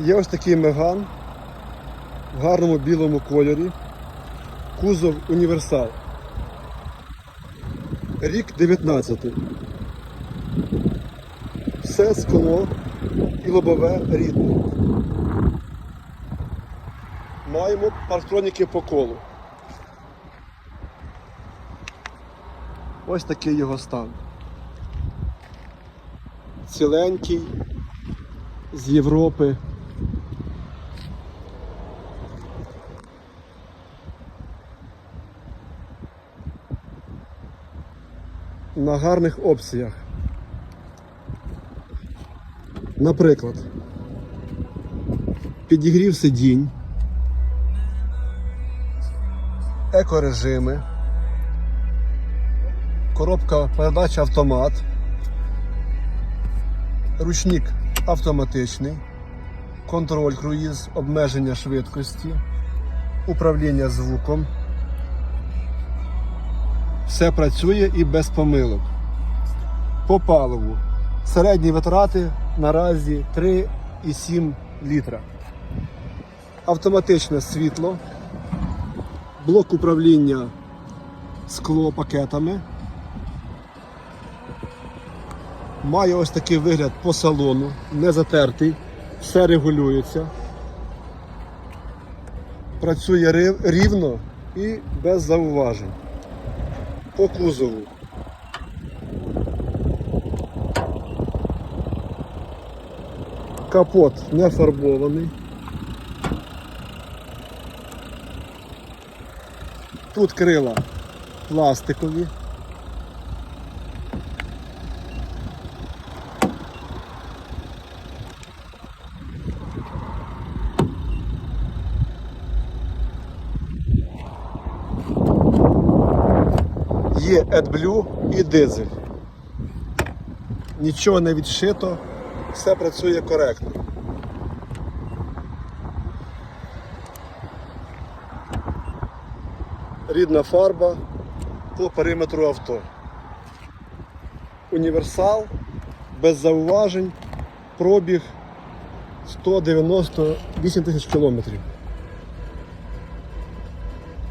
Є ось такий меган в гарному білому кольорі. Кузов універсал. Рік 19. Все скло і лобове рідне. Маємо парктроніки по колу. Ось такий його стан. Ціленький, з Європи. На гарних опціях. Наприклад, підігрів сидінь, екорежими, коробка передач автомат, ручник автоматичний, контроль круїз, обмеження швидкості, управління звуком. Все працює і без помилок. По паливу. Середні витрати наразі 3,7 літра. Автоматичне світло, блок управління скло пакетами. Має ось такий вигляд по салону, не затертий, все регулюється. Працює рівно і без зауважень. По кузову. Капот не фарбований. Тут крила пластикові. Є AdBlue і дизель. Нічого не відшито, все працює коректно. Рідна фарба по периметру авто. Універсал без зауважень, пробіг 198 тисяч кілометрів.